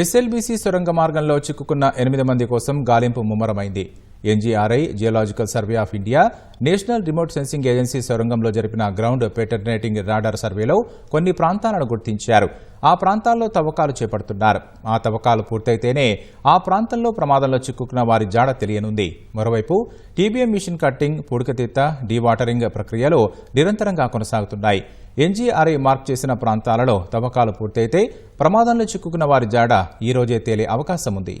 SLBC సొరంగ మార్గంలో చిక్కుకున్న ఎనిమిది మంది కోసం గాలింపు ముమ్మరమైంది. NGRI geological survey of India national remote sensing agency సొరంగంలో జరిపిన గ్రౌండ్ పెటర్నేటింగ్ రాడార్ సర్వేలో కొన్ని ప్రాంతాలను గుర్తించారు. ఆ ప్రాంతాల్లో తవ్వకాలు చేపడుతున్నారు. ఆ తవ్వకాలు పూర్తయితేనే ఆ ప్రాంతంలో ప్రమాదంలో చిక్కుకున్న వారి జాడ తెలియనుంది. మరోవైపు టీబీఎం మిషన్ కట్టింగ్ పూడికతీత డీవాటరింగ్ ప్రక్రియలు నిరంతరంగా కొనసాగుతున్నాయి. ఎన్జీఆర్ఐ మార్క్ చేసిన ప్రాంతాలలో తవ్వకాలు పూర్తయితే ప్రమాదంలో చిక్కుకున్న వారి జాడ ఈరోజే తేలే అవకాశం ఉంది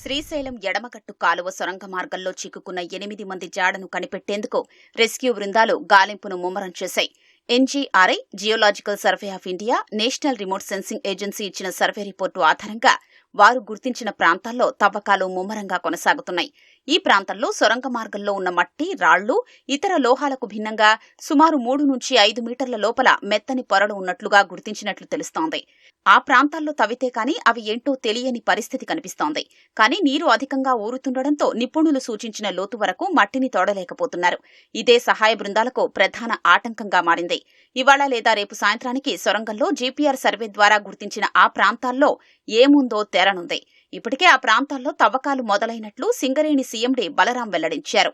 శ్రీశైలం ఎడమగట్టు కాలువ సొరంగ మార్గంలో చిక్కుకున్న ఎనిమిది మంది జాడను కనిపెట్టేందుకు రెస్క్యూ బృందాలు గాలింపును ముమ్మరం చేశాయి. NGRI geological survey of India national remote sensing agency ఇచ్చిన సర్వే రిపోర్టు ఆధారంగా వారు గుర్తించిన ప్రాంతాల్లో తవ్వకాలు ముమ్మరంగా కొనసాగుతున్నాయి. ఈ ప్రాంతంలో సొరంగ మార్గంలో ఉన్న మట్టి రాళ్ళు ఇతర లోహాలకు భిన్నంగా సుమారు మూడు నుంచి ఐదు మీటర్ల లోపల మెత్తని పొరలు ఉన్నట్లుగా గుర్తించినట్లు తెలుస్తోంది. ఆ ప్రాంతాల్లో తవ్వితే కానీ అవి ఏంటో తెలియని పరిస్థితి కనిపిస్తోంది. కానీ నీరు అధికంగా ఊరుతుండటంతో నిపుణులు సూచించిన లోతు వరకు మట్టిని తోడలేకపోతున్నారు. ఇదే సహాయ బృందాలకు ప్రధాన ఆటంకంగా మారింది. ఇవాళ లేదా రేపు సాయంత్రానికి సొరంగంలో జీపీఆర్ సర్వే ద్వారా గుర్తించిన ఆ ప్రాంతాల్లో ఏముందో తేరనుంది. ఇప్పటికే ఆ ప్రాంతాల్లో తవ్వకాలు మొదలైనట్లు సింగరేణి సీఎండీ బలరాం వెల్లడించారు.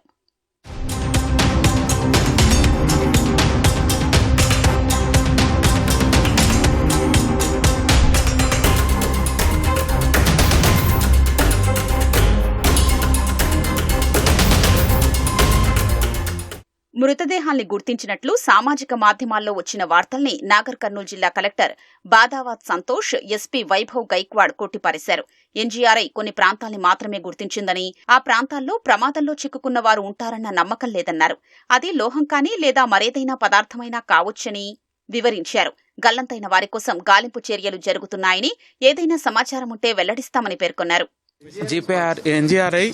మృతదేహాల్ని గుర్తించినట్లు సామాజిక మాధ్యమాల్లో వచ్చిన వార్తల్ని నాగర్ కర్నూలు జిల్లా కలెక్టర్ బాదావాత్ సంతోష్ ఎస్పీ వైభవ్ గైక్వాడ్ కొట్టిపారేశారు. ఎన్జీఆర్ఐ కొన్ని ప్రాంతాల్ని మాత్రమే గుర్తించిందని ఆ ప్రాంతాల్లో ప్రమాదంలో చిక్కుకున్న వారు ఉంటారన్న నమ్మకం లేదన్నారు. అది లోహం కానీ లేదా మరేదైనా పదార్థమైనా కావచ్చని వివరించారు. గల్లంతైన వారి కోసం గాలింపు చర్యలు జరుగుతున్నాయని ఏదైనా సమాచారం ఉంటే వెల్లడిస్తామని పేర్కొన్నారు. జీపీఆర్ ఎన్జీఆర్ఐ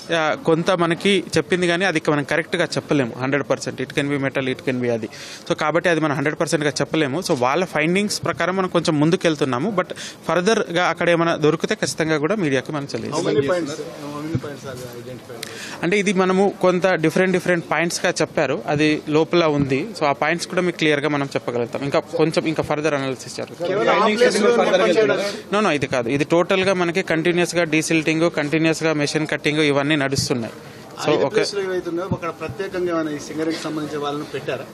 కొంత మనకి చెప్పింది కానీ అది మనం కరెక్ట్గా చెప్పలేము. Hundred percent. It can be metal it can be అది. సో కాబట్టి అది మనం హండ్రెడ్ పర్సెంట్గా చెప్పలేము. సో వాళ్ళ ఫైండింగ్స్ ప్రకారం మనం కొంచెం ముందుకు వెళ్తున్నాము బట్ ఫర్దర్గా అక్కడ ఏమైనా దొరికితే ఖచ్చితంగా కూడా మీడియాకి మనం తెలియదు అంటే ఇది మనము కొంత డిఫరెంట్ డిఫరెంట్ పాయింట్స్గా చెప్పారు. అది లోపల ఉంది. సో ఆ పాయింట్స్ కూడా మీకు క్లియర్గా మనం చెప్పగలుగుతాం. ఇంకా కొంచెం ఇంకా ఫర్దర్ అనాలిసిస్ జరుగుతుంది నో నో ఇది కాదు. ఇది టోటల్గా మనకి కంటిన్యూస్గా డీసిల్టింగ్ కంటిన్యూస్గా మెషిన్ కట్టింగ్ ఇవన్నీ నడుస్తున్నాయి. సో ఒక ప్రత్యేకంగా సంబంధించిన వాళ్ళని పెట్టారా?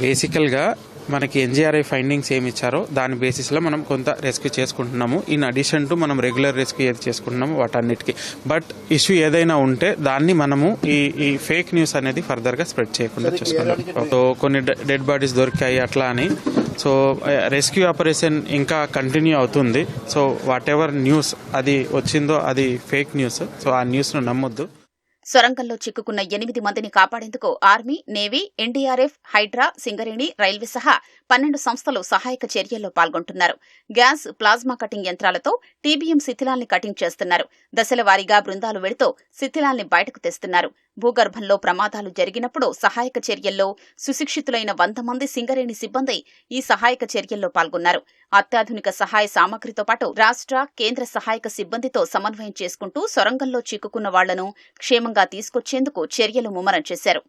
బేసికల్గా మనకి ఎన్జీఆర్ఐ ఫైండింగ్స్ ఏమి ఇచ్చారో దాని బేసిస్లో మనం కొంత రెస్క్యూ చేసుకుంటున్నాము. ఇన్ అడిషన్ టు మనం రెగ్యులర్ రెస్క్యూ ఏది చేసుకుంటున్నాము వాటన్నిటికీ. బట్ ఇష్యూ ఏదైనా ఉంటే దాన్ని మనము ఈ ఈ ఫేక్ న్యూస్ అనేది ఫర్దర్గా స్ప్రెడ్ చేయకుండా చూసుకున్నాం సో కొన్ని డెడ్ బాడీస్ దొరికాయి అట్లా అని సో రెస్క్యూ ఆపరేషన్ ఇంకా కంటిన్యూ అవుతుంది. సో వాట్ ఎవర్ న్యూస్ అది వచ్చిందో అది ఫేక్ న్యూస్ సో ఆ న్యూస్ను నమ్మొద్దు. సొరంగంలో చిక్కుకున్న ఎనిమిది మందిని కాపాడేందుకు army navy NDRF Hydraa Singareni railway సహా పన్నెండు సంస్థలు సహాయక చర్యల్లో పాల్గొంటున్నారు. గ్యాస్ ప్లాజ్మా కటింగ్ యంత్రాలతో టీబీఎం శిథిలాల్ని కటింగ్ చేస్తున్నారు. దశల వారీగా బృందాలు వెళుతూ శిథిలాల్ని బయటకు తెస్తున్నారు. భూగర్భంలో ప్రమాదాలు జరిగినప్పుడు సహాయక చర్యల్లో సుశిక్షితులైన వంద మంది సింగరేణి సిబ్బంది ఈ సహాయక చర్యల్లో పాల్గొన్నారు. అత్యాధునిక సహాయ సామగ్రితో పాటు రాష్ట్ర కేంద్ర సహాయక సిబ్బందితో సమన్వయం చేసుకుంటూ సొరంగంలో చిక్కుకున్న వాళ్ళను క్షేమంగా తీసుకొచ్చేందుకు చర్యలు ముమ్మరం చేశారు.